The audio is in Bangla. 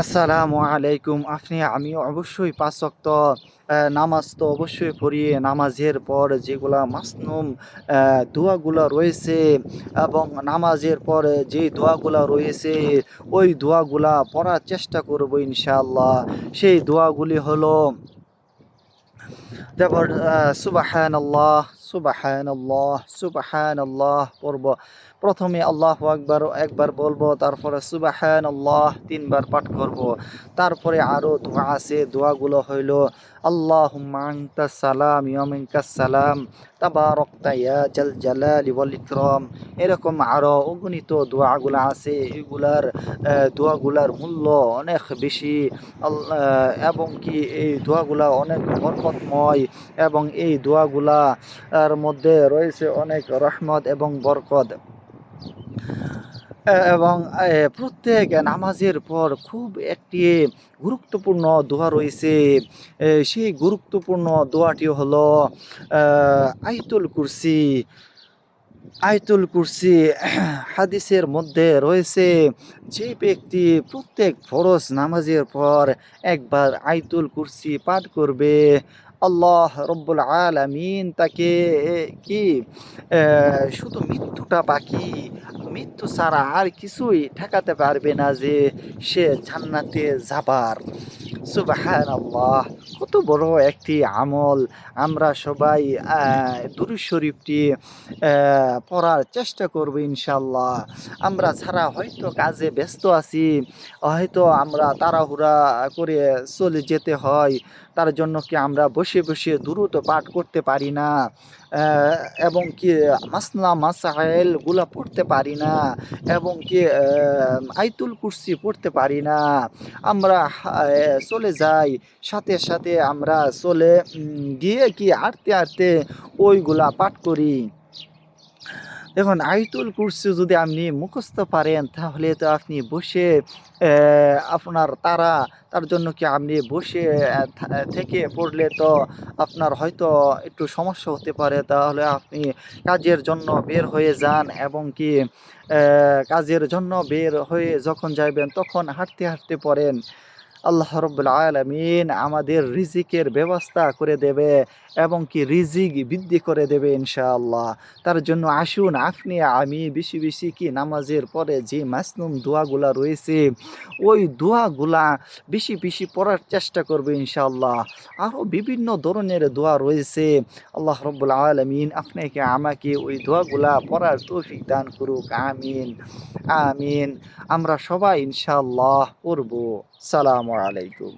আসসালামু আলাইকুম। আপনি আমি অবশ্যই পাঁচ ওয়াক্ত নামাজ তো অবশ্যই পড়িয়ে নামাজের পর যেগুলা মাসনুম দোয়াগুলা রয়েছে এবং নামাজের পর যে দোয়াগুলা রয়েছে, ওই দোয়াগুলা পড়ার চেষ্টা করব ইনশাআল্লাহ। সেই দোয়াগুলি হলো তারপর আল্লাহ সুবাহান আল্লাহ সুবাহান আল্লাহ পড়ব। প্রথমে আল্লাহ আকবার, একবার বলব, তারপরে সুবাহান আল্লাহ তিনবার পাঠ করব। তারপরে আরও দোয়া আছে, দোয়াগুলো হইল আল্লাহ সালাম ইয়মিনকাস সালাম, তাবারকতা ইয়া জাল জালালি ওয়াল ইকরাম। এরকম আরও অগণিত দোয়াগুলো আছে, এগুলার দোয়াগুলার মূল্য অনেক বেশি। এবং কি এই দোয়াগুলা অনেক বরকতময় এবং এই দোয়াগুলা আর মধ্যে রয়েছে অনেক রহমত এবং বরকত। এবং প্রত্যেক নামাজের পর খুব একটি গুরুত্বপূর্ণ দোয়া রয়েছে। সেই গুরুত্বপূর্ণ দোয়াটি হলো আইতুল কুরসি। আয়তুল কুরসি হাদিসের মধ্যে রয়েছে যে ব্যক্তি প্রত্যেক ফরজ নামাজের পর একবার আয়তুল কুরসি পাঠ করবে আল্লাহ রব্বুল আলামিন তাকে কি শুধু মৃত্যুটা বাকি, মৃত্যু ছাড়া আর কিছুই ঠেকাতে পারবে না যে সে জান্নাতে যাবার। সুবাহান আল্লাহ কত বড় একটি আমল। আমরা সবাই দুরুজ শরীফটি পড়ার চেষ্টা করব ইনশাল্লাহ আমরা ছাড়া হয়তো কাজে ব্যস্ত আছি, হয়তো আমরা তাড়াহুড়া করে চলে যেতে হয়, তার জন্য কি আমরা বসে বসে দ্রুত পাঠ করতে পারি না? এবং কি, মাসনা মাসাইলগুলা পড়তে পারি না, এবং কি আইতুল কুরসি পড়তে পারি না। আমরা চলে যাই, সাথে সাথে আমরা চলে গিয়ে কি আরতে আটতে ওইগুলা পাঠ করি। দেখুন আইতুল কুরসি যদি আপনি মুখস্থ পারেন, তাহলে তো আপনি বসে আপনার তারা, তার জন্য কি আপনি বসে থেকে পড়লে তো আপনার হয়তো একটু সমস্যা হতে পারে। তাহলে আপনি কাজের জন্য বের হয়ে যান এবং কি কাজের জন্য বের হয়ে যখন যাবেন তখন হাঁটতে হাঁটতে পড়েন। আল্লাহ রব্বুল আলমিন আমাদের রিজিকের ব্যবস্থা করে দেবে এবং কি রিজিক বৃদ্ধি করে দেবে ইনশাআল্লাহ। তার জন্য আসুন আপনি, আমি বেশি বেশি কি নামাজের পরে যে মাসনুম দোয়াগুলা রয়েছে, ওই দোয়াগুলা বেশি বেশি পড়ার চেষ্টা করবে ইনশাআল্লাহ। আরও বিভিন্ন ধরনের দোয়া রয়েছে। আল্লাহ রব্বুল আলমিন আপনাকে, আমাকে ওই দোয়াগুলা পড়ার তৌফিক দান করুক। আমিন আমিন। আমরা সবাই ইনশাআল্লাহ করব সালামু আলাইকুম।